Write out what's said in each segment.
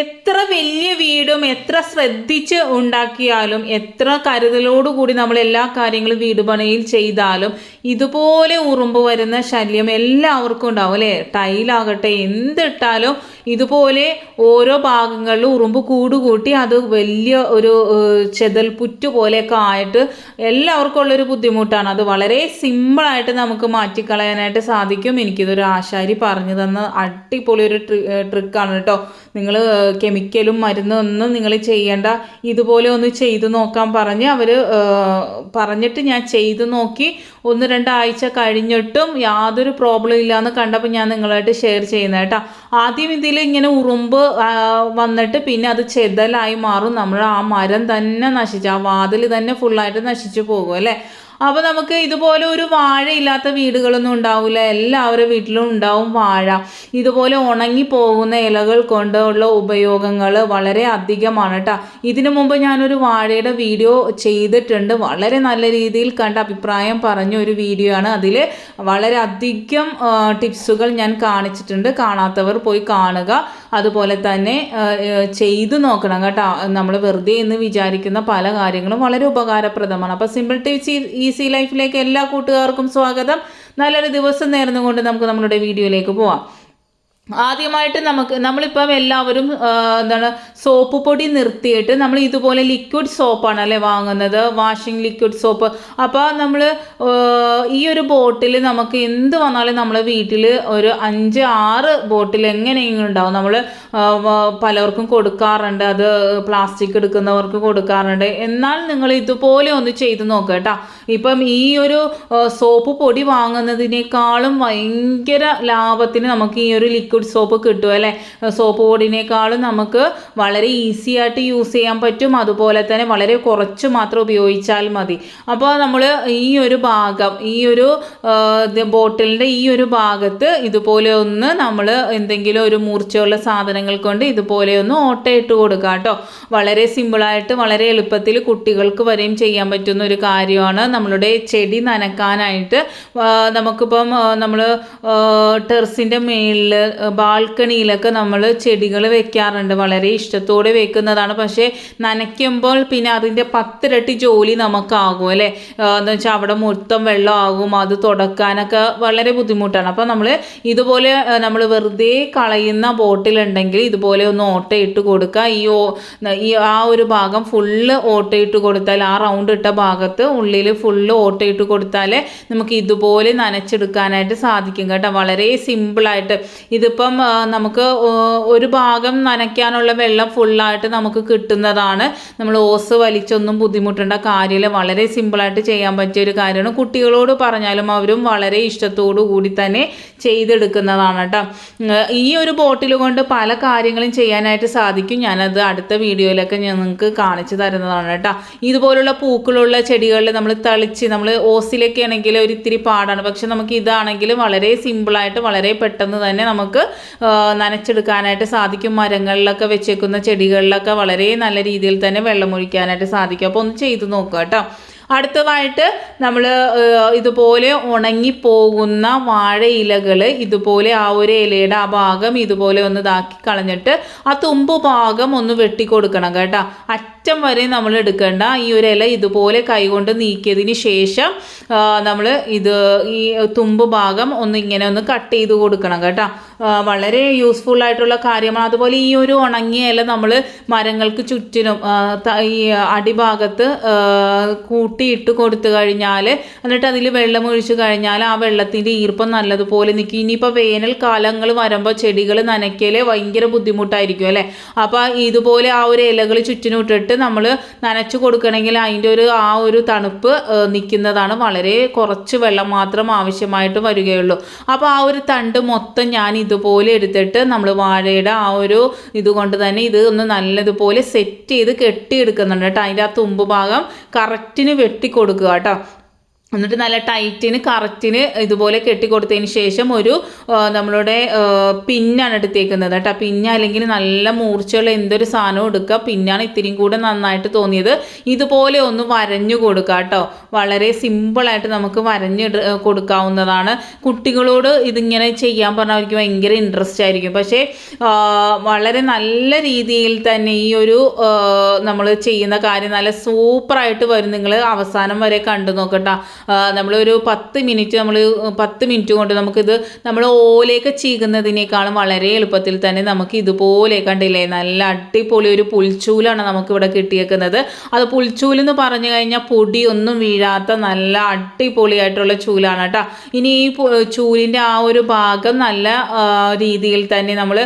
എത്ര വലിയ വീടും എത്ര ശ്രദ്ധിച്ച് ഉണ്ടാക്കിയാലും എത്ര കരുതലോടുകൂടി നമ്മൾ എല്ലാ കാര്യങ്ങളും വീട് പണിയിൽ ചെയ്താലും ഇതുപോലെ ഉറുമ്പ് വരുന്ന ശല്യം എല്ലാവർക്കും ഉണ്ടാവും അല്ലേ? ടൈലാകട്ടെ എന്തിട്ടാലും ഇതുപോലെ ഓരോ ഭാഗങ്ങളിലും ഉറുമ്പ് കൂടുകൂട്ടി അത് വലിയ ഒരു ചെതൽപുറ്റ് പോലെയൊക്കെ ആയിട്ട് എല്ലാവർക്കും ഉള്ളൊരു ബുദ്ധിമുട്ടാണ്. അത് വളരെ സിമ്പിളായിട്ട് നമുക്ക് മാറ്റിക്കളയാനായിട്ട് സാധിക്കും. എനിക്കിതൊരു ആശാരി പറഞ്ഞു തന്ന അടിപൊളി ഒരു ട്രി ട്രിക്കാണ് കേട്ടോ. നിങ്ങൾ കെമിക്കലും മരുന്നും ഒന്നും നിങ്ങൾ ചെയ്യേണ്ട. ഇതുപോലെ ഒന്ന് ചെയ്തു നോക്കാൻ പറഞ്ഞ് അവർ പറഞ്ഞിട്ട് ഞാൻ ചെയ്തു നോക്കി. ഒന്ന് രണ്ടാഴ്ച കഴിഞ്ഞിട്ടും യാതൊരു പ്രോബ്ലം ഇല്ലയെന്ന് കണ്ടപ്പോൾ ഞാൻ നിങ്ങളായിട്ട് ഷെയർ ചെയ്യുന്നത് കേട്ടോ. ആദ്യം ഇതിൽ ഇങ്ങനെ ഉറുമ്പ് വന്നിട്ട് പിന്നെ അത് ചെതലായി മാറും. നമ്മൾ ആ മരം തന്നെ നശിച്ചു ആ വാതിൽ തന്നെ ഫുള്ളായിട്ട് നശിച്ചു പോകും അല്ലേ? അപ്പോൾ നമുക്ക് ഇതുപോലെ ഒരു വാഴയില്ലാത്ത വീടുകളൊന്നും ഉണ്ടാവില്ല എല്ലാവരുടെ വീട്ടിലും ഉണ്ടാവും വാഴ. ഇതുപോലെ ഉണങ്ങി പോകുന്ന ഇലകൾ കൊണ്ടുള്ള ഉപയോഗങ്ങൾ വളരെ അധികമാണ് കേട്ടോ ഇതിനു മുമ്പ് ഞാനൊരു വാഴയുടെ വീഡിയോ ചെയ്തിട്ടുണ്ട്. വളരെ നല്ല രീതിയിൽ കണ്ട അഭിപ്രായം പറഞ്ഞ ഒരു വീഡിയോ ആണ്. അതിൽ വളരെ അധികം ടിപ്സുകൾ ഞാൻ കാണിച്ചിട്ടുണ്ട്. കാണാത്തവർ പോയി കാണുക. അതുപോലെ തന്നെ ചെയ്തു നോക്കണം കേട്ടോ. നമ്മൾ വെറുതെ എന്ന് വിചാരിക്കുന്ന പല കാര്യങ്ങളും വളരെ ഉപകാരപ്രദമാണ്. അപ്പോൾ സിമ്പിൾ ടിപ്സ് ഈസി ലൈഫിലേക്ക് എല്ലാ കൂട്ടുകാർക്കും സ്വാഗതം. നല്ലൊരു ദിവസം നേർന്നുകൊണ്ട് നമുക്ക് നമ്മുടെ വീഡിയോയിലേക്ക് പോവാം. ആദ്യമായിട്ട് നമുക്ക് നമ്മളിപ്പം എല്ലാവരും എന്താണ് സോപ്പ് പൊടി നിർത്തിയിട്ട് നമ്മൾ ഇതുപോലെ ലിക്വിഡ് സോപ്പാണ് അല്ലേ വാങ്ങുന്നത്? വാഷിംഗ് ലിക്വിഡ് സോപ്പ് അപ്പോൾ നമ്മൾ ഈ ഒരു ബോട്ടിൽ നമുക്ക് എന്ത് വന്നാലും നമ്മളെ വീട്ടിൽ ഒരു അഞ്ച് ആറ് ബോട്ടിൽ എങ്ങനെയെങ്കിലും ഉണ്ടാവും. നമ്മൾ പലർക്കും കൊടുക്കാറുണ്ട്. അത് പ്ലാസ്റ്റിക് എടുക്കുന്നവർക്ക് കൊടുക്കാറുണ്ട്. എന്നാൽ നിങ്ങൾ ഇതുപോലെ ഒന്ന് ചെയ്ത് നോക്കുക കേട്ടോ. ഇപ്പം ഈ ഒരു സോപ്പ് പൊടി വാങ്ങുന്നതിനേക്കാളും ഭയങ്കര ലാഭത്തിന് നമുക്ക് ഈ ഒരു ലിക്വിഡ് സോപ്പ് കിട്ടും അല്ലേ? സോപ്പ് പൊടിനേക്കാളും നമുക്ക് വളരെ ഈസി ആയിട്ട് യൂസ് ചെയ്യാൻ പറ്റും. അതുപോലെ തന്നെ വളരെ കുറച്ച് മാത്രം ഉപയോഗിച്ചാൽ മതി. അപ്പോൾ നമ്മൾ ഈ ഒരു ഭാഗം ഈ ഒരു ബോട്ടിലിന്റെ ഈ ഒരു ഭാഗത്ത് ഇതുപോലെ ഒന്ന് നമ്മൾ എന്തെങ്കിലും ഒരു മൂർച്ചയുള്ള സാധനങ്ങൾ കൊണ്ട് ഇതുപോലെ ഒന്ന് ഓട്ടയിട്ട് കൊടുക്കുക കേട്ടോ. വളരെ സിമ്പിളായിട്ട് വളരെ എളുപ്പത്തിൽ കുട്ടികൾക്ക് വരെയും ചെയ്യാൻ പറ്റുന്ന ഒരു കാര്യമാണ്. നമ്മളുടെ ചെടി നനക്കാനായിട്ട് നമുക്കിപ്പം നമ്മൾ ടെറസിന്റെ മേളിൽ ബാൽക്കണിയിലൊക്കെ നമ്മൾ ചെടികൾ വെക്കാറുണ്ട്. വളരെ ഇഷ്ടത്തോടെ വെക്കുന്നതാണ്. പക്ഷേ നനയ്ക്കുമ്പോൾ പിന്നെ അതിന്റെ പത്തിരട്ടി ജോലി നമുക്കാകും അല്ലേ? എന്ന് വെച്ചാൽ അവിടെ മൊത്തം വെള്ളമാകും അത് തുടക്കാനൊക്കെ വളരെ ബുദ്ധിമുട്ടാണ്. അപ്പോൾ നമ്മൾ ഇതുപോലെ നമ്മൾ വെറുതെ കളയുന്ന ബോട്ടിലുണ്ടെങ്കിൽ ഇതുപോലെ ഒന്ന് ഓട്ടയിട്ട് കൊടുക്കുക. ഈ ഓ ഈ ആ ഒരു ഭാഗം ഫുള്ള് ഓട്ടയിട്ട് കൊടുത്താൽ ആ റൗണ്ട് ഇട്ട ഭാഗത്ത് ഉള്ളിൽ ഫുള്ള് ഓട്ടയിട്ട് കൊടുത്താൽ നമുക്ക് ഇതുപോലെ നനച്ചെടുക്കാനായിട്ട് സാധിക്കും കേട്ടോ. വളരെ സിമ്പിളായിട്ട്. ഇതിപ്പം നമുക്ക് ഒരു ഭാഗം നനയ്ക്കാനുള്ള വെള്ളം ഫുള്ളായിട്ട് നമുക്ക് കിട്ടുന്നതാണ്. നമ്മൾ ഓസ് വലിച്ചൊന്നും ബുദ്ധിമുട്ടേണ്ട കാര്യമില്ല. വളരെ സിമ്പിളായിട്ട് ചെയ്യാൻ പറ്റിയ ഒരു കാര്യമാണ്. കുട്ടികളോട് പറഞ്ഞാലും അവരും വളരെ ഇഷ്ടത്തോടു കൂടി തന്നെ ചെയ്തെടുക്കുന്നതാണ് കേട്ടോ. ഈ ഒരു ബോട്ടിൽ കൊണ്ട് പല കാര്യങ്ങളും ചെയ്യാനായിട്ട് സാധിക്കും. ഞാനത് അടുത്ത വീഡിയോയിലൊക്കെ ഞാൻ നിങ്ങൾക്ക് കാണിച്ചു തരുന്നതാണ് കേട്ടോ. ഇതുപോലുള്ള പൂക്കളുള്ള ചെടികളിൽ നമ്മൾ തളിച്ച് നമ്മൾ ഓസിലൊക്കെ ആണെങ്കിൽ ഒരു ഇത്തിരി പാടാണ്. പക്ഷെ നമുക്ക് ഇതാണെങ്കിൽ വളരെ സിമ്പിളായിട്ട് വളരെ പെട്ടെന്ന് തന്നെ നമുക്ക് നനച്ചെടുക്കാനായിട്ട് സാധിക്കും. മരങ്ങളിലൊക്കെ വെച്ചേക്കുന്ന ചെടികളിലൊക്കെ വളരെ നല്ല രീതിയിൽ തന്നെ വെള്ളമൊഴിക്കാനായിട്ട് സാധിക്കും. അപ്പോൾ ഒന്ന് ചെയ്തു നോക്കുക കേട്ടോ. അടുത്തതായിട്ട് നമ്മൾ ഇതുപോലെ ഉണങ്ങിപ്പോകുന്ന വാഴയിലകൾ ഇതുപോലെ ആ ഒരു ഇലയുടെ ആ ഭാഗം ഇതുപോലെ ഒന്ന് ഇതാക്കി കളഞ്ഞിട്ട് ആ തുമ്പ് ഭാഗം ഒന്ന് വെട്ടിക്കൊടുക്കണം കേട്ടോ. അറ്റം വരെ നമ്മൾ എടുക്കേണ്ട. ഈ ഒരു ഇല ഇതുപോലെ കൈകൊണ്ട് നീക്കിയതിന് ശേഷം നമ്മൾ ഇത് ഈ തുമ്പ് ഭാഗം ഒന്ന് ഇങ്ങനെ ഒന്ന് കട്ട് ചെയ്ത് കൊടുക്കണം കേട്ടോ. വളരെ യൂസ്ഫുൾ ആയിട്ടുള്ള കാര്യമാണ്. അതുപോലെ ഈ ഒരു ഉണങ്ങിയ ഇല നമ്മൾ മരങ്ങൾക്ക് ചുറ്റിനും ഈ അടിഭാഗത്ത് ആ, കൂട്ടിയിട്ട് കൊടുത്തു കഴിഞ്ഞാൽ എന്നിട്ട് അതിൽ വെള്ളം ഒഴിച്ചു കഴിഞ്ഞാൽ ആ വെള്ളത്തിന്റെ ഈർപ്പം നല്ലതുപോലെ നിൽക്കും ഇനിയിപ്പോൾ വേനൽക്കാലങ്ങൾ വരുമ്പോൾ ചെടികൾ നനയ്ക്കൽ ഭയങ്കര ബുദ്ധിമുട്ടായിരിക്കും അല്ലേ? അപ്പോൾ ഇതുപോലെ ആ ഒരു ഇലകൾ ചുറ്റിനും ഇട്ടിട്ട് നമ്മൾ നനച്ചു കൊടുക്കണമെങ്കിൽ അതിന്റെ ഒരു ആ ഒരു തണുപ്പ് നിൽക്കുന്നതാണ് വളരെ കുറച്ച് വെള്ളം മാത്രം ആവശ്യമായിട്ട് വരികയുള്ളൂ. അപ്പോൾ ആ ഒരു തണ്ട് മൊത്തം ഞാൻ ഇതുപോലെ എടുത്തിട്ട് നമ്മൾ വാഴയുടെ ആ ഒരു ഇതുകൊണ്ട് തന്നെ ഇത് ഒന്ന് നല്ലതുപോലെ സെറ്റ് ചെയ്ത് കെട്ടിയെടുക്കുന്നുണ്ട് കേട്ടോ. അതിന്റെ ആ തുമ്പ് ഭാഗം കറക്റ്റിന് വെട്ടി കൊടുക്കുക കേട്ടോ. എന്നിട്ട് നല്ല ടൈറ്റിന് കറക്റ്റിന് ഇതുപോലെ കെട്ടിക്കൊടുത്തതിന് ശേഷം ഒരു നമ്മളുടെ പിന്നാണ് എടുത്തേക്കുന്നത് കേട്ടോ. പിന്ന അല്ലെങ്കിൽ നല്ല മൂർച്ചയുള്ള എന്തൊരു സാധനവും എടുക്കുക. പിന്നാണ് ഇത്തിരിയും കൂടെ നന്നായിട്ട് തോന്നിയത്. ഇതുപോലെ ഒന്ന് വരഞ്ഞു കൊടുക്കുക കേട്ടോ. വളരെ സിമ്പിളായിട്ട് നമുക്ക് വരഞ്ഞ് കൊടുക്കാവുന്നതാണ്. കുട്ടികളോട് ഇതിങ്ങനെ ചെയ്യാൻ പറഞ്ഞാൽ അവർക്ക് ഭയങ്കര ഇൻട്രസ്റ്റ് ആയിരിക്കും. പക്ഷേ വളരെ നല്ല രീതിയിൽ തന്നെ ഈ ഒരു നമ്മൾ ചെയ്യുന്ന കാര്യം നല്ല സൂപ്പറായിട്ട് വരും. നിങ്ങൾ അവസാനം വരെ കണ്ടു നോക്കട്ടോ നമ്മളൊരു പത്ത് മിനിറ്റ് നമ്മൾ പത്ത് മിനിറ്റ് കൊണ്ട് നമുക്കിത് നമ്മൾ ഓലയൊക്കെ ചീകുന്നതിനേക്കാളും വളരെ എളുപ്പത്തിൽ തന്നെ നമുക്ക് ഇതുപോലെ കണ്ടില്ലേ നല്ല അടിപൊളി ഒരു പുൽച്ചൂലാണ് നമുക്കിവിടെ കിട്ടിയേക്കുന്നത്. അത് പുൽച്ചൂലെന്ന് പറഞ്ഞു കഴിഞ്ഞാൽ പൊടിയൊന്നും വീഴാത്ത നല്ല അടിപൊളിയായിട്ടുള്ള ചൂലാണ് കേട്ടോ. ഇനി ഈ ചൂലിന്റെ ആ ഒരു ഭാഗം നല്ല രീതിയിൽ തന്നെ നമ്മൾ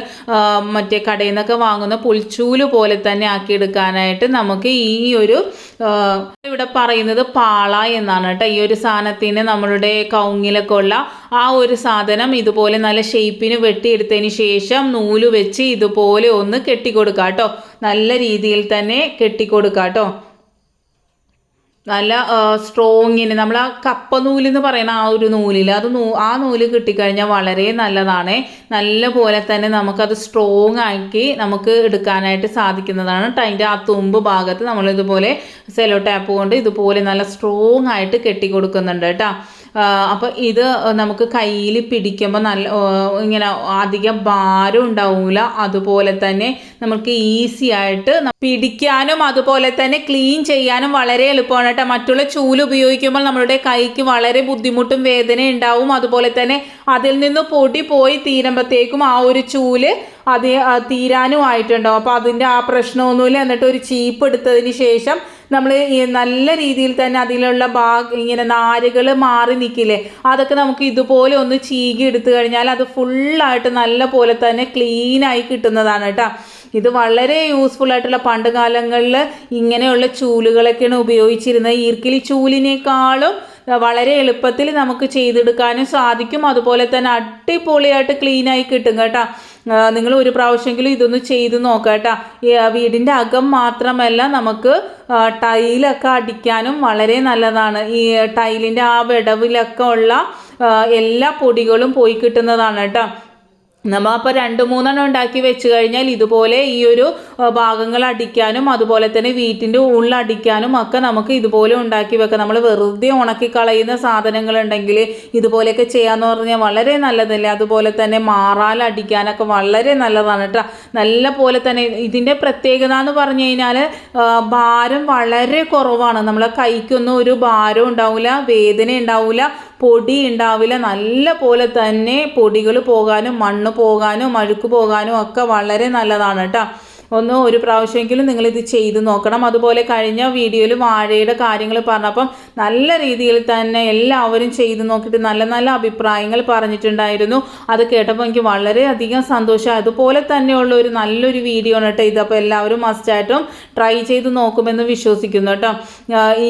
മറ്റേ കടയിൽ നിന്നൊക്കെ വാങ്ങുന്ന പുൽച്ചൂൽ പോലെ തന്നെ ആക്കിയെടുക്കാനായിട്ട് നമുക്ക് ഈ ഒരു ഇവിടെ പറയുന്നത് പാള എന്നാണ് കേട്ടോ. ഈ ഒരു സാധനത്തിന് നമ്മളുടെ കൗങ്ങിലൊക്കെ ഉള്ള ആ ഒരു സാധനം ഇതുപോലെ നല്ല ഷേപ്പിന് വെട്ടിയെടുത്തതിന് ശേഷം നൂൽ വെച്ച് ഇതുപോലെ ഒന്ന് കെട്ടിക്കൊടുക്കുക കേട്ടോ നല്ല രീതിയിൽ തന്നെ കെട്ടിക്കൊടുക്കുക കേട്ടോ നല്ല സ്ട്രോങ്ങിന് നമ്മൾ ആ കപ്പ നൂലെന്ന് പറയുന്ന ആ ഒരു നൂലിൽ അത് നൂ ആ നൂൽ കിട്ടിക്കഴിഞ്ഞാൽ വളരെ നല്ലതാണ്. നല്ല പോലെ തന്നെ നമുക്കത് സ്ട്രോങ് ആക്കി നമുക്ക് എടുക്കാനായിട്ട് സാധിക്കുന്നതാണ്. അതിന്റെ ആ തുമ്പ് ഭാഗത്ത് നമ്മളിതുപോലെ സെലോ ടാപ്പ് കൊണ്ട് ഇതുപോലെ നല്ല സ്ട്രോങ് ആയിട്ട് കെട്ടി കൊടുക്കുന്നുണ്ട് കേട്ടോ അപ്പോൾ ഇത് നമുക്ക് കയ്യിൽ പിടിക്കുമ്പോൾ നല്ല ഇങ്ങനെ അധികം ഭാരം ഉണ്ടാവില്ല അതുപോലെ തന്നെ നമുക്ക് ഈസി ആയിട്ട് പിടിക്കാനും അതുപോലെ തന്നെ ക്ലീൻ ചെയ്യാനും വളരെ എളുപ്പമാണ് കേട്ടോ. മറ്റുള്ള ചൂൽ ഉപയോഗിക്കുമ്പോൾ നമ്മുടെ കൈക്ക് വളരെ ബുദ്ധിമുട്ടും വേദന ഉണ്ടാവും. അതുപോലെ തന്നെ അതിൽ നിന്ന് പൊടി പോയി തീരുമ്പോഴത്തേക്കും ആ ഒരു ചൂൽ അത് തീരാനും ആയിട്ടുണ്ടാവും അപ്പോൾ അതിന്റെ ആ പ്രശ്നമൊന്നുമില്ല. എന്നിട്ട് ഒരു ചീപ്പ് എടുത്തതിന് ശേഷം നമ്മൾ നല്ല രീതിയിൽ തന്നെ അതിലുള്ള ഭാഗ ഇങ്ങനെ നാരുകൾ മാറി നിൽക്കില്ലേ അതൊക്കെ നമുക്ക് ഇതുപോലെ ഒന്ന് ചീകി എടുത്തു കഴിഞ്ഞാൽ അത് ഫുള്ളായിട്ട് നല്ല പോലെ തന്നെ ക്ലീനായി കിട്ടുന്നതാണ് കേട്ടോ ഇത് വളരെ യൂസ്ഫുൾ ആയിട്ടുള്ള പണ്ട് കാലങ്ങളിൽ ഇങ്ങനെയുള്ള ചൂലുകളൊക്കെയാണ് ഉപയോഗിച്ചിരുന്നത്. ഈർക്കിലി ചൂലിനേക്കാളും വളരെ എളുപ്പത്തിൽ നമുക്ക് ചെയ്തെടുക്കാനും സാധിക്കും. അതുപോലെ തന്നെ അടിപൊളിയായിട്ട് ക്ലീനായി കിട്ടും കേട്ടോ. നിങ്ങൾ ഒരു പ്രാവശ്യമെങ്കിലും ഇതൊന്ന് ചെയ്ത് നോക്കാം കേട്ടോ. വീടിന്റെ അകം മാത്രമല്ല നമുക്ക് ടൈലൊക്കെ അടിക്കാനും വളരെ നല്ലതാണ്. ഈ ടൈലിന്റെ ആ വിടവിലൊക്കെ ഉള്ള എല്ലാ പൊടികളും പോയി കിട്ടുന്നതാണ് കേട്ടോ. നമ്മൾ അപ്പോൾ രണ്ട് മൂന്നെണ്ണം ഉണ്ടാക്കി വെച്ച് കഴിഞ്ഞാൽ ഇതുപോലെ ഈ ഒരു ഭാഗങ്ങൾ അടിക്കാനും അതുപോലെ തന്നെ വീട്ടിന്റെ ഉള്ളടിക്കാനും ഒക്കെ നമുക്ക് ഇതുപോലെ ഉണ്ടാക്കി വെക്കാം. നമ്മൾ വെറുതെ ഉണക്കി കളയുന്ന സാധനങ്ങൾ സാധനങ്ങളുണ്ടെങ്കിൽ ഇതുപോലെയൊക്കെ ചെയ്യാമെന്ന് പറഞ്ഞാൽ വളരെ നല്ലതല്ലേ? അതുപോലെ തന്നെ മാറാൽ അടിക്കാനൊക്കെ വളരെ നല്ലതാണ് കേട്ടോ നല്ല പോലെ തന്നെ ഇതിന്റെ പ്രത്യേകത എന്ന് പറഞ്ഞു കഴിഞ്ഞാൽ ഭാരം വളരെ കുറവാണ്. നമ്മളെ കൈക്കൊന്നും ഒരു ഭാരം ഉണ്ടാവില്ല വേദന ഉണ്ടാവില്ല പൊടി ഉണ്ടാവില്ല. നല്ല പോലെ തന്നെ പൊടികൾ പോകാനും മണ്ണ് പോകാനും അഴുക്ക് പോകാനും ഒക്കെ വളരെ നല്ലതാണ് കേട്ടോ. ഒന്ന് ഒരു പ്രാവശ്യമെങ്കിലും നിങ്ങൾ ഇത് ചെയ്ത് നോക്കണം. അതുപോലെ കഴിഞ്ഞ വീഡിയോയിൽ വാഴയുടെ കാര്യങ്ങൾ പറഞ്ഞപ്പം നല്ല രീതിയിൽ തന്നെ എല്ലാവരും ചെയ്ത് നോക്കിയിട്ട് നല്ല നല്ല അഭിപ്രായങ്ങൾ പറഞ്ഞിട്ടുണ്ടായിരുന്നു. അത് കേട്ടപ്പോൾ എനിക്ക് വളരെയധികം സന്തോഷം. അതുപോലെ തന്നെയുള്ള ഒരു നല്ലൊരു വീഡിയോ ആണ് കേട്ടോ ഇത്. അപ്പോൾ എല്ലാവരും മസ്റ്റായിട്ടും ട്രൈ ചെയ്ത് നോക്കുമെന്ന് വിശ്വസിക്കുന്നു കേട്ടോ.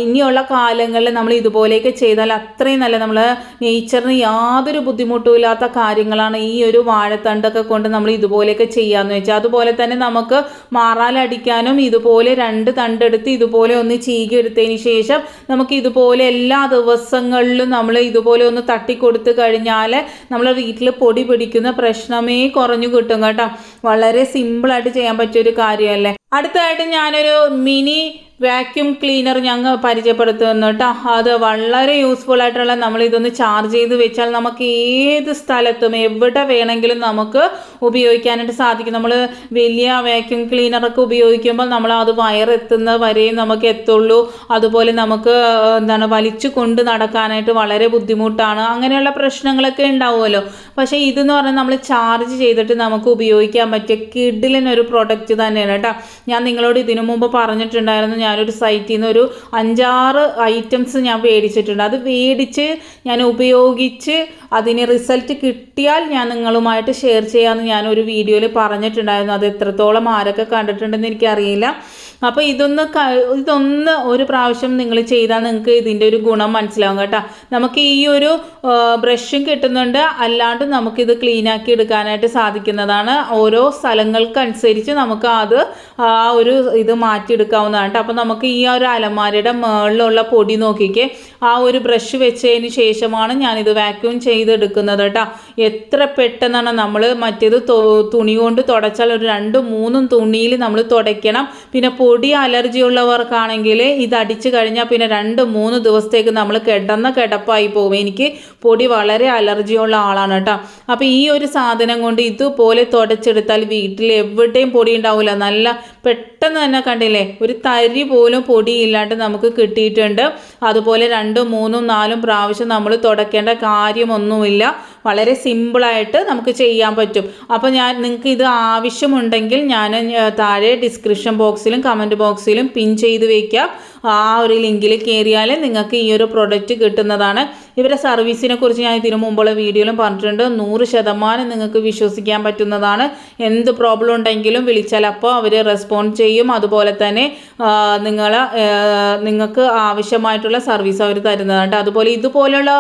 ഇനിയുള്ള കാലങ്ങളിൽ നമ്മൾ ഇതുപോലെയൊക്കെ ചെയ്താൽ അത്രയും നല്ല നമ്മൾ നേച്ചറിന് യാതൊരു ബുദ്ധിമുട്ടും ഇല്ലാത്ത കാര്യങ്ങളാണ് ഈ ഒരു വാഴത്തണ്ടൊക്കെ കൊണ്ട് നമ്മൾ ഇതുപോലെയൊക്കെ ചെയ്യാമെന്ന് വെച്ചാൽ. അതുപോലെ തന്നെ നമുക്ക് മാറാലടിക്കാനും ഇതുപോലെ രണ്ട് തണ്ടെടുത്ത് ഇതുപോലെ ഒന്ന് ചീകി എടുത്തതിന് ശേഷം നമുക്ക് ഇതുപോലെ എല്ലാ ദിവസങ്ങളിലും നമ്മൾ ഇതുപോലെ ഒന്ന് തട്ടിക്കൊടുത്ത് കഴിഞ്ഞാൽ നമ്മൾ വീട്ടിൽ പൊടി പിടിക്കുന്ന പ്രശ്നമേ കുറഞ്ഞു കിട്ടും കേട്ടോ. വളരെ സിമ്പിളായിട്ട് ചെയ്യാൻ പറ്റിയൊരു കാര്യമല്ലേ. അടുത്തതായിട്ട് ഞാനൊരു മിനി വാക്യൂം ക്ലീനർ ഞങ്ങൾ പരിചയപ്പെടുത്തുന്നു കേട്ടോ അത് വളരെ യൂസ്ഫുൾ ആയിട്ടുള്ള നമ്മൾ ഇതൊന്ന് ചാർജ് ചെയ്ത് വെച്ചാൽ നമുക്ക് ഏത് സ്ഥലത്തും എവിടെ വേണമെങ്കിലും നമുക്ക് ഉപയോഗിക്കാനായിട്ട് സാധിക്കും. നമ്മൾ വലിയ വാക്യൂം ക്ലീനറൊക്കെ ഉപയോഗിക്കുമ്പോൾ നമ്മൾ അത് വയറെത്തുന്ന വരെയും നമുക്ക് എത്തുള്ളൂ. അതുപോലെ നമുക്ക് എന്താണ് വലിച്ചു കൊണ്ട് നടക്കാനായിട്ട് വളരെ ബുദ്ധിമുട്ടാണ്. അങ്ങനെയുള്ള പ്രശ്നങ്ങളൊക്കെ ഉണ്ടാവുമല്ലോ. പക്ഷേ ഇതെന്ന് പറഞ്ഞാൽ നമ്മൾ ചാർജ് ചെയ്തിട്ട് നമുക്ക് ഉപയോഗിക്കാൻ പറ്റിയ കിഡിലിനൊരു പ്രൊഡക്റ്റ് തന്നെയാണ് കേട്ടോ ഞാൻ നിങ്ങളോട് ഇതിനു മുമ്പ് പറഞ്ഞിട്ടുണ്ടായിരുന്നു. ഞാനൊരു സൈറ്റിൽ നിന്ന് ഒരു അഞ്ചാറ് ഐറ്റംസ് ഞാൻ മേടിച്ചിട്ടുണ്ട് അത് മേടിച്ച് ഞാൻ ഉപയോഗിച്ച് അതിന് റിസൾട്ട് കിട്ടിയാൽ ഞാൻ നിങ്ങളുമായിട്ട് ഷെയർ ചെയ്യാമെന്ന് ഞാൻ ഒരു വീഡിയോയിൽ പറഞ്ഞിട്ടുണ്ടായിരുന്നു. അത് എത്രത്തോളം ആരൊക്കെ കണ്ടിട്ടുണ്ടെന്ന് എനിക്കറിയില്ല. അപ്പോൾ ഇതൊന്ന് ഇതൊന്ന് ഒരു പ്രാവശ്യം നിങ്ങൾ ചെയ്താൽ നിങ്ങൾക്ക് ഇതിന്റെ ഒരു ഗുണം മനസ്സിലാവും കേട്ടോ. നമുക്ക് ഈ ഒരു ബ്രഷും കിട്ടുന്നുണ്ട്. അല്ലാണ്ട് നമുക്കിത് ക്ലീൻ ആക്കി എടുക്കാനായിട്ട് സാധിക്കുന്നതാണ്. ഓരോ സ്ഥലങ്ങൾക്കനുസരിച്ച് നമുക്ക് അത് ആ ഒരു ഇത് മാറ്റിയെടുക്കാവുന്നതാണ് കേട്ടോ. അപ്പോൾ നമുക്ക് ഈ ഒരു അലമാരയുടെ മേളിലുള്ള പൊടി നോക്കിക്കേ. ആ ഒരു ബ്രഷ് വെച്ചതിന് ശേഷമാണ് ഞാനിത് വാക്യൂം ചെയ്തെടുക്കുന്നത് കേട്ടോ. എത്ര പെട്ടെന്നാണ് നമ്മൾ മറ്റേത് തുണി കൊണ്ട് തുടച്ചാൽ ഒരു രണ്ടും മൂന്നും തുണിയിൽ നമ്മൾ തുടയ്ക്കണം. പിന്നെ പൊടി അലർജി ഉള്ളവർക്കാണെങ്കിൽ ഇത് അടിച്ചു കഴിഞ്ഞാൽ പിന്നെ രണ്ട് മൂന്ന് ദിവസത്തേക്ക് നമ്മൾ കിടന്ന കിടപ്പായി പോകും എനിക്ക് പൊടി വളരെ അലർജിയുള്ള ആളാണ് കേട്ടോ. അപ്പോൾ ഈ ഒരു സാധനം കൊണ്ട് ഇതുപോലെ തുടച്ചെടുത്താൽ വീട്ടിൽ എവിടെയും പൊടി ഉണ്ടാവില്ല നല്ല പെട്ടെന്ന് തന്നെ കണ്ടില്ലേ ഒരു തരി പോലും പൊടിയില്ലാണ്ട് നമുക്ക് കിട്ടിയിട്ടുണ്ട്. അതുപോലെ രണ്ടും മൂന്നും നാലും പ്രാവശ്യം നമ്മൾ തുടക്കേണ്ട കാര്യമൊന്നുമില്ല. വളരെ സിമ്പിളായിട്ട് നമുക്ക് ചെയ്യാൻ പറ്റും. അപ്പോൾ ഞാൻ നിങ്ങൾക്ക് ഇത് ആവശ്യമുണ്ടെങ്കിൽ ഞാൻ താഴെ ഡിസ്ക്രിപ്ഷൻ ബോക്സിലും കമന്റ് ബോക്സിലും പിൻ ചെയ്ത് വയ്ക്കാം ആ ഒരു ലിങ്കിൽ കയറിയാൽ നിങ്ങൾക്ക് ഈ ഒരു പ്രൊഡക്റ്റ് കിട്ടുന്നതാണ്. ഇവരെ സർവീസിനെ കുറിച്ച് ഞാൻ ഇതിനു മുമ്പുള്ള വീഡിയോയിലും പറഞ്ഞിട്ടുണ്ട്. നൂറ് ശതമാനം നിങ്ങൾക്ക് വിശ്വസിക്കാൻ പറ്റുന്നതാണ്. എന്ത് പ്രോബ്ലം ഉണ്ടെങ്കിലും വിളിച്ചാൽ അപ്പോൾ അവർ റെസ്പോണ്ട് ചെയ്യും. അതുപോലെ തന്നെ നിങ്ങൾ നിങ്ങൾക്ക് ആവശ്യമായിട്ടുള്ള സർവീസ് അവർ തരുന്നതാണ്. അതുപോലെ ഇതുപോലെയുള്ള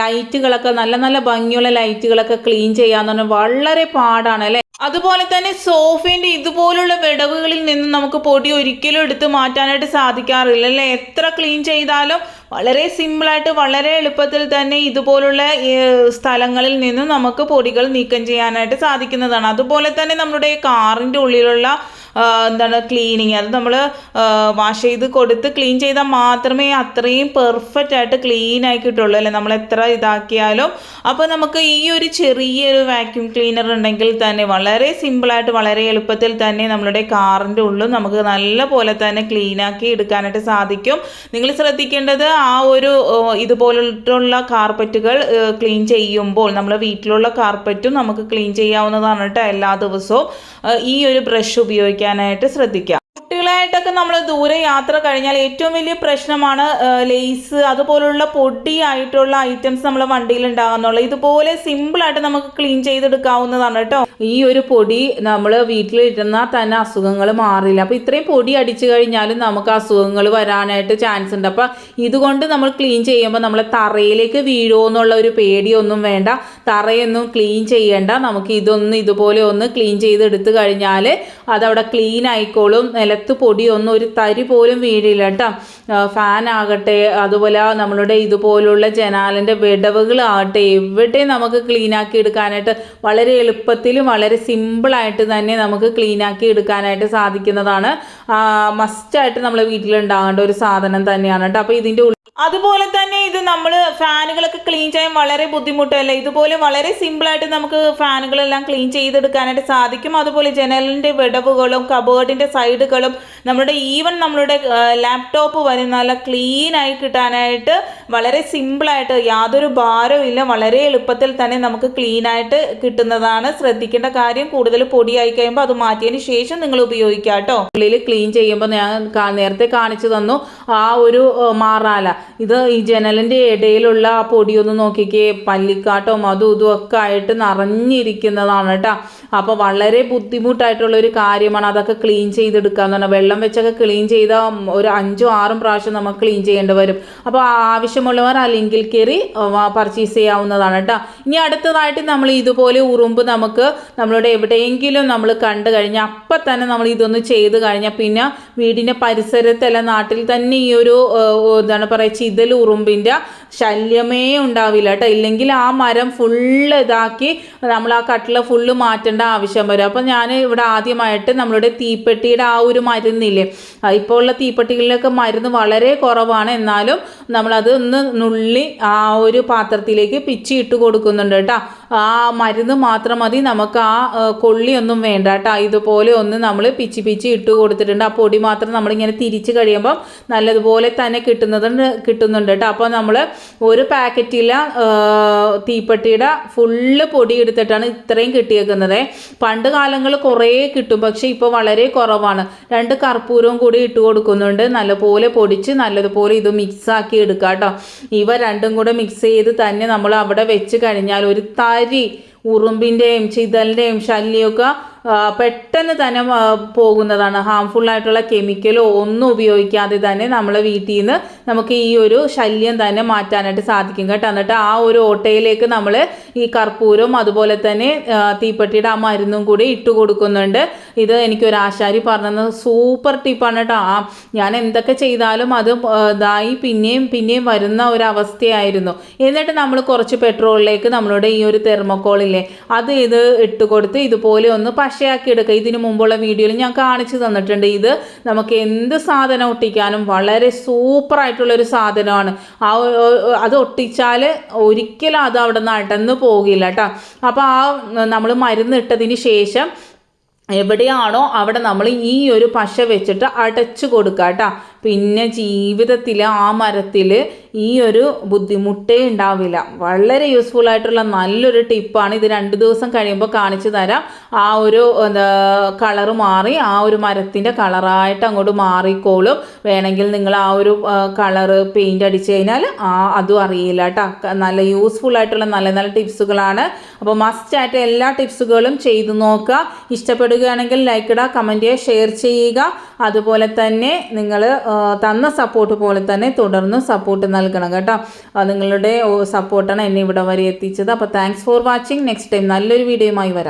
ലൈറ്റുകളൊക്കെ നല്ല നല്ല ഭംഗിയുള്ള ലൈറ്റുകളൊക്കെ ക്ലീൻ ചെയ്യാന്ന് പറഞ്ഞാൽ വളരെ പാടാണ് അല്ലേ? അതുപോലെ തന്നെ സോഫിന്റെ ഇതുപോലുള്ള വിടവുകളിൽ നിന്ന് നമുക്ക് പൊടി ഒരിക്കലും എടുത്ത് മാറ്റാനായിട്ട് സാധിക്കാറില്ല അല്ലേ? എത്ര ക്ലീൻ ചെയ്താലും വളരെ സിമ്പിളായിട്ട് വളരെ എളുപ്പത്തിൽ തന്നെ ഇതുപോലുള്ള സ്ഥലങ്ങളിൽ നിന്ന് നമുക്ക് പൊടികൾ നീക്കം ചെയ്യാനായിട്ട് സാധിക്കുന്നതാണ്. അതുപോലെ തന്നെ നമ്മുടെ കാറിന്റെ ഉള്ളിലുള്ള എന്താണ് ക്ലീനിങ് അത് നമ്മൾ വാഷ് ചെയ്ത് കൊടുത്ത് ക്ലീൻ ചെയ്താൽ മാത്രമേ അത്രയും പെർഫെക്റ്റ് ആയിട്ട് ക്ലീൻ ആയി കിട്ടുള്ളൂ അല്ലേ? നമ്മൾ എത്ര ഇതാക്കിയാലും. അപ്പോൾ നമുക്ക് ഈ ഒരു ചെറിയൊരു വാക്യൂം ക്ലീനർ ഉണ്ടെങ്കിൽ തന്നെ വളരെ സിമ്പിളായിട്ട് വളരെ എളുപ്പത്തിൽ തന്നെ നമ്മളുടെ കാറിന്റെ ഉള്ളും നമുക്ക് നല്ല പോലെ തന്നെ ക്ലീൻ ആക്കി എടുക്കാനായിട്ട് സാധിക്കും. നിങ്ങൾ ശ്രദ്ധിക്കേണ്ടത് ആ ഒരു ഇതുപോലുള്ള കാർപ്പറ്റുകൾ ക്ലീൻ ചെയ്യുമ്പോൾ നമ്മുടെ വീട്ടിലുള്ള കാർപ്പറ്റും നമുക്ക് ക്ലീൻ ചെയ്യാവുന്നതാണ് കേട്ടോ എല്ലാ ദിവസവും. ഈ ഒരു ബ്രഷ് ഉപയോഗിക്കാനായിട്ട് ശ്രദ്ധിക്കുക കുട്ടികളായിട്ടൊക്കെ നമ്മൾ ദൂരെ യാത്ര കഴിഞ്ഞാൽ ഏറ്റവും വലിയ പ്രശ്നമാണ് ലേസ് അതുപോലുള്ള പൊടി ആയിട്ടുള്ള ഐറ്റംസ് നമ്മളെ വണ്ടിയിൽ ഉണ്ടാകുന്നുള്ളൂ ഇതുപോലെ സിമ്പിൾ ആയിട്ട് നമുക്ക് ക്ലീൻ ചെയ്തെടുക്കാവുന്നതാണ് കേട്ടോ ഈ ഒരു പൊടി നമ്മൾ വീട്ടിലിരുന്നാൽ തന്നെ അസുഖങ്ങൾ മാറില്ല. അപ്പോൾ ഇത്രയും പൊടി അടിച്ചു കഴിഞ്ഞാലും നമുക്ക് അസുഖങ്ങൾ വരാനായിട്ട് ചാൻസ് ഉണ്ട്. അപ്പോൾ ഇതുകൊണ്ട് നമ്മൾ ക്ലീൻ ചെയ്യുമ്പോൾ നമ്മൾ തറയിലേക്ക് വീഴുമോ എന്നുള്ള ഒരു പേടിയൊന്നും വേണ്ട. തറയൊന്നും ക്ലീൻ ചെയ്യേണ്ട. നമുക്ക് ഇതൊന്ന് ഇതുപോലെ ഒന്ന് ക്ലീൻ ചെയ്തെടുത്ത് കഴിഞ്ഞാൽ അതവിടെ ക്ലീൻ ആയിക്കോളും. നില നിലത്ത് പൊടിയൊന്നും ഒരു തരി പോലും വീഴില്ല കേട്ടോ. ഫാൻ അതുപോലെ നമ്മളുടെ ഇതുപോലുള്ള ജനാലിന്റെ വിടവുകളാകട്ടെ എവിടെ നമുക്ക് ക്ലീനാക്കി എടുക്കാനായിട്ട് വളരെ എളുപ്പത്തിലും വളരെ സിമ്പിളായിട്ട് തന്നെ നമുക്ക് ക്ലീനാക്കി എടുക്കാനായിട്ട് സാധിക്കുന്നതാണ്. മസ്റ്റായിട്ട് നമ്മളെ വീട്ടിലുണ്ടാകേണ്ട ഒരു സാധനം തന്നെയാണ് കേട്ടോ. അപ്പോൾ ഇതിന്റെ അതുപോലെ തന്നെ ഇത് നമ്മൾ ഫാനുകളൊക്കെ ക്ലീൻ ചെയ്യാൻ വളരെ ബുദ്ധിമുട്ടല്ലേ? ഇതുപോലെ വളരെ സിമ്പിളായിട്ട് നമുക്ക് ഫാനുകളെല്ലാം ക്ലീൻ ചെയ്തെടുക്കാനായിട്ട് സാധിക്കും. അതുപോലെ ജനലിന്റെ വിടവുകളും കബേർഡിന്റെ സൈഡുകളും നമ്മുടെ ഈവൻ നമ്മളുടെ ലാപ്ടോപ്പ് വരെ നല്ല ക്ലീൻ ആയി കിട്ടാനായിട്ട് വളരെ സിമ്പിളായിട്ട് യാതൊരു ഭാരവും ഇല്ല. വളരെ എളുപ്പത്തിൽ തന്നെ നമുക്ക് ക്ലീൻ ആയിട്ട് കിട്ടുന്നതാണ്. ശ്രദ്ധിക്കേണ്ട കാര്യം കൂടുതൽ പൊടിയായി കഴിയുമ്പോൾ അത് മാറ്റിയതിന് ശേഷം നിങ്ങൾ ഉപയോഗിക്കുക കേട്ടോ. ഉള്ളിൽ ക്ലീൻ ചെയ്യുമ്പോൾ ഞാൻ നേരത്തെ കാണിച്ചു തന്നു ആ ഒരു മാറാല. ഇത് ഈ ജനലിന്റെ ഇടയിലുള്ള ആ പൊടിയൊന്ന് നോക്കിക്കേ. പല്ലിക്കാട്ടോ അതും ഇതും ഒക്കെ ആയിട്ട് നിറഞ്ഞിരിക്കുന്നതാണ് കേട്ടോ. അപ്പോൾ വളരെ ബുദ്ധിമുട്ടായിട്ടുള്ള ഒരു കാര്യമാണ് അതൊക്കെ ക്ലീൻ ചെയ്തെടുക്കുക പറഞ്ഞാൽ വെള്ളം വെച്ചൊക്കെ ക്ലീൻ ചെയ്ത ഒരു അഞ്ചോ ആറും പ്രാവശ്യം നമുക്ക് ക്ലീൻ ചെയ്യേണ്ടി വരും. അപ്പോൾ ആവശ്യമുള്ളവർ ആ ലിങ്കിൽ കയറി പർച്ചേസ് ചെയ്യാവുന്നതാണ് കേട്ടോ. ഇനി അടുത്തതായിട്ട് നമ്മൾ ഇതുപോലെ ഉറുമ്പ് നമുക്ക് നമ്മളുടെ എവിടെയെങ്കിലും നമ്മൾ കണ്ടു കഴിഞ്ഞാൽ അപ്പം തന്നെ നമ്മൾ ഇതൊന്ന് ചെയ്ത് കഴിഞ്ഞാൽ പിന്നെ വീടിന്റെ പരിസരത്തല്ല നാട്ടിൽ തന്നെ ഈ ഒരു എന്താണ് പറയുക ചിതൽ ഉറുമ്പിന്റെ ശല്യമേ ഉണ്ടാവില്ല കേട്ടോ. ഇല്ലെങ്കിൽ ആ മരം ഫുള്ള് ഇതാക്കി നമ്മൾ ആ കട്ടില ഫുള്ള് മാറ്റേണ്ട ആവശ്യം വരും. അപ്പം ഞാൻ ഇവിടെ ആദ്യമായിട്ട് നമ്മളുടെ തീപ്പെട്ടിയുടെ ആ ഒരു മരുന്നില്ലേ? ഇപ്പോൾ ഉള്ള തീപ്പെട്ടികളിലൊക്കെ മരുന്ന് വളരെ കുറവാണ്. എന്നാലും നമ്മളത് ഒന്ന് നുള്ളി ആ ഒരു പാത്രത്തിലേക്ക് പിച്ചി ഇട്ട് കൊടുക്കുന്നുണ്ട് കേട്ടോ. ആ മരുന്ന് മാത്രം മതി. നമുക്ക് ആ കൊള്ളിയൊന്നും വേണ്ട കേട്ടോ. ഇതുപോലെ ഒന്ന് നമ്മൾ പിച്ചി പിച്ചി ഇട്ട് കൊടുത്തിട്ടുണ്ട്. ആ പൊടി മാത്രം നമ്മളിങ്ങനെ തിരിച്ച് കഴിയുമ്പം നല്ലതുപോലെ തന്നെ കിട്ടുന്നതുണ്ട് കിട്ടുന്നുണ്ട് കേട്ടോ. അപ്പോൾ നമ്മൾ ഒരു പാക്കറ്റില തീപ്പെട്ടിയുടെ ഫുള്ള് പൊടി എടുത്തിട്ടാണ് ഇത്രയും കിട്ടിയേക്കുന്നത്. പണ്ട് കാലങ്ങൾ കുറേ കിട്ടും. പക്ഷേ ഇപ്പോൾ വളരെ കുറവാണ്. രണ്ട് കർപ്പൂരവും കൂടി ഇട്ട് കൊടുക്കുന്നുണ്ട്. നല്ലപോലെ പൊടിച്ച് നല്ലതുപോലെ ഇത് മിക്സ് ആക്കി എടുക്കുക കേട്ടോ. ഇവ രണ്ടും കൂടെ മിക്സ് ചെയ്ത് തന്നെ നമ്മൾ അവിടെ വെച്ച് കഴിഞ്ഞാൽ ഒരു തരി ഉറുമ്പിന്റെയും ചിതലിന്റെയും ശല്യമൊക്കെ പെട്ടെന്ന് തന്നെ പോകുന്നതാണ്. ഹാംഫുൾ ആയിട്ടുള്ള കെമിക്കലോ ഒന്നും ഉപയോഗിക്കാതെ തന്നെ നമ്മളെ വീട്ടിൽ നിന്ന് നമുക്ക് ഈ ഒരു ശല്യം തന്നെ മാറ്റാനായിട്ട് സാധിക്കും കേട്ടോ. എന്നിട്ട് ആ ഒരു ഓട്ടയിലേക്ക് നമ്മൾ ഈ കർപ്പൂരവും അതുപോലെ തന്നെ തീപ്പെട്ടിയുടെ ആ മരുന്നും കൂടി ഇട്ട് കൊടുക്കുന്നുണ്ട്. ഇത് എനിക്കൊരു ആശാരി പറഞ്ഞത് സൂപ്പർ ടിപ്പാണ് കേട്ടോ. ആ ഞാൻ എന്തൊക്കെ ചെയ്താലും അത് ഇതായി പിന്നെയും പിന്നെയും വരുന്ന ഒരു അവസ്ഥയായിരുന്നു. എന്നിട്ട് നമ്മൾ കുറച്ച് പെട്രോളിലേക്ക് നമ്മളുടെ ഈ ഒരു തെർമോക്കോളില്ലേ അത് ഇത് ഇട്ട് കൊടുത്ത് ഇതുപോലെ ഒന്ന് പശയാക്കി എടുക്കുക ഇതിനു മുമ്പുള്ള വീഡിയോയിൽ ഞാൻ കാണിച്ചു തന്നിട്ടുണ്ട്. ഇത് നമുക്ക് എന്ത് സാധനം ഒട്ടിക്കാനും വളരെ ഒരു സാധനമാണ്. ആ അത് ഒട്ടിച്ചാൽ ഒരിക്കലും അത് അവിടെ നിന്ന് അടന്ന് പോകില്ല കേട്ടോ. അപ്പോൾ ആ നമ്മൾ മരുന്ന് ഇട്ടതിന് ശേഷം എവിടെയാണോ അവിടെ നമ്മൾ ഈ ഒരു പശ വെച്ചിട്ട് അടച്ചു കൊടുക്കുക കേട്ടോ. പിന്നെ ജീവിതത്തിൽ ആ മരത്തിൽ ഈ ഒരു ബുദ്ധിമുട്ടേ ഉണ്ടാവില്ല. വളരെ യൂസ്ഫുൾ ആയിട്ടുള്ള നല്ലൊരു ടിപ്പാണ് ഇത് രണ്ട് ദിവസം കഴിയുമ്പോൾ കാണിച്ചു തരാം. ആ ഒരു എന്താ കളറ് മാറി ആ ഒരു മരത്തിന്റെ കളറായിട്ട് അങ്ങോട്ട് മാറിക്കോളും. വേണമെങ്കിൽ നിങ്ങൾ ആ ഒരു കളറ് പെയിന്റ് അടിച്ചു കഴിഞ്ഞാൽ ആ അതും അറിയില്ല കേട്ടോ നല്ല യൂസ്ഫുൾ ആയിട്ടുള്ള നല്ല നല്ല ടിപ്സുകളാണ് അപ്പോൾ മസ്റ്റ് മസ്റ്റായിട്ട് എല്ലാ ടിപ്സുകളും ചെയ്തു നോക്കുക. ഇഷ്ടപ്പെടുകയാണെങ്കിൽ ലൈക്ക് ഇടുക കമന്റ് ചെയ്യുക ഷെയർ ചെയ്യുക. അതുപോലെ തന്നെ നിങ്ങൾ തന്ന സപ്പോർട്ട് പോലെ തന്നെ തുടർന്ന് സപ്പോർട്ട് നൽകണം കേട്ടോ. നിങ്ങളുടെ സപ്പോർട്ടാണ് എന്നെ ഇവിടെ വരെ എത്തിച്ചത്. അപ്പോൾ thanks for watching next time നല്ലൊരു വീഡിയോയുമായി വരാം.